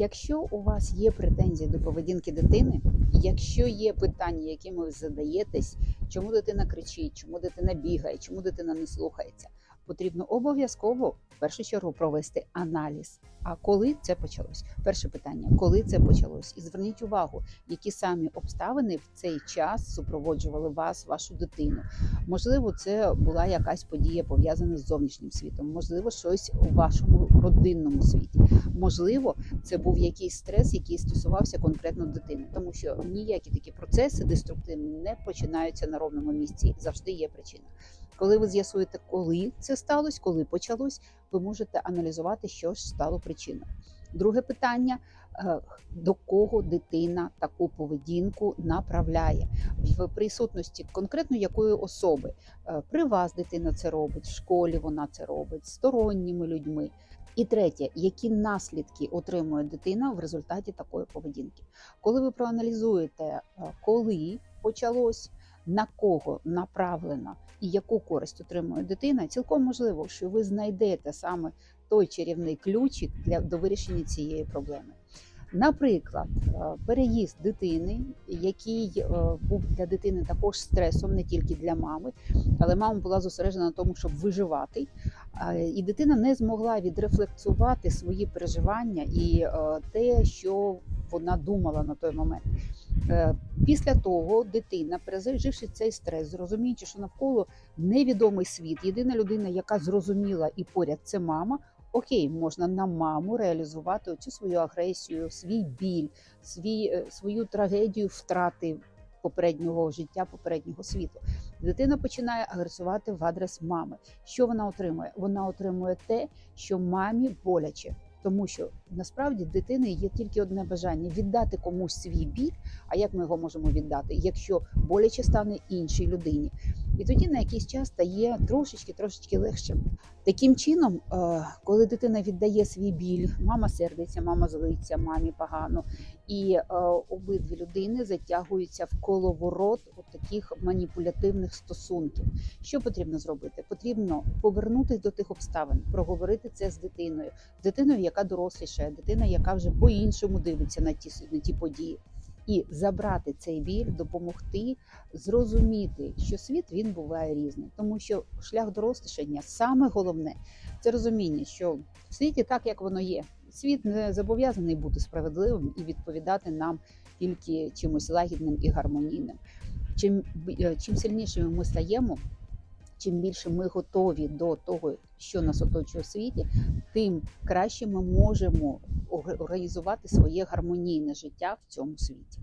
Якщо у вас є претензії до поведінки дитини, якщо є питання, якими ви задаєтесь, чому дитина кричить, чому дитина бігає, чому дитина не слухається, потрібно обов'язково в першу чергу провести аналіз. А коли це почалось? Перше питання: коли це почалось? І зверніть увагу, які самі обставини в цей час супроводжували вас, вашу дитину. Можливо, це була якась подія пов'язана з зовнішнім світом, можливо, щось у вашому родинному світі. Можливо, це був якийсь стрес, який стосувався конкретно дитини, тому що ніякі такі процеси деструктивні не починаються на ровному місці. Завжди є причина. Коли ви з'ясуєте, коли це сталося, коли почалось, ви можете аналізувати, що ж стало причиною. Друге питання: е, до кого дитина таку поведінку направляє в присутності конкретно якої особи. Е, При вас дитина це робить, в школі вона це робить, сторонніми людьми. І третє, які наслідки отримує дитина в результаті такої поведінки. Коли ви проаналізуєте, е, коли почалось, на кого направлено і яку користь отримує дитина, цілком можливо, що ви знайдете саме той чарівний ключик для до вирішення цієї проблеми. Наприклад, е, переїзд дитини, який е, був для дитини також стресом, не тільки для мами, але мама була зосереджена на тому, щоб виживати, і дитина не змогла відрефлексувати свої переживання і е, те, що вона думала на той момент. Е, Після того дитина, переживши цей стрес, зрозуміючи, що навколо невідомий світ, єдина людина, яка зрозуміла і поряд це мама. Окей, можна на маму реалізувати оцю свою агресію, свій біль, свій, е, свою трагедію втрати попереднього життя, попереднього світу. Дитина починає агресувати в адрес мами. Що вона отримує? Вона отримує те, що мамі боляче. Тому що насправді дитини є тільки одне бажання віддати комусь свій біль. А як ми його можемо віддати, якщо боляче стане іншій людині? І тоді на якийсь час стає трошечки трошечки легше. Таким чином, е, коли дитина віддає свій біль, мама сердиться, мама злиться, мамі погано, і е, обидві людини затягуються в коловорот от таких маніпулятивних стосунків. Що потрібно зробити? Потрібно повернутися до тих обставин, проговорити це з дитиною, з дитиною, яка дорослішає, дитина, яка вже по-іншому дивиться на ті на ті події. І забрати цей біль, допомогти зрозуміти, що світ він буває різний, тому що шлях дорослішання саме головне це розуміння, що в світі так як воно є. Світ не зобов'язаний бути справедливим і відповідати нам тільки чимось лагідним і гармонійним. Чим бі- чим сильнішими ми стаємо, чим більше ми готові до того, що нас оточує в світі, тим краще ми можемо організувати своє гармонійне життя в цьому світі.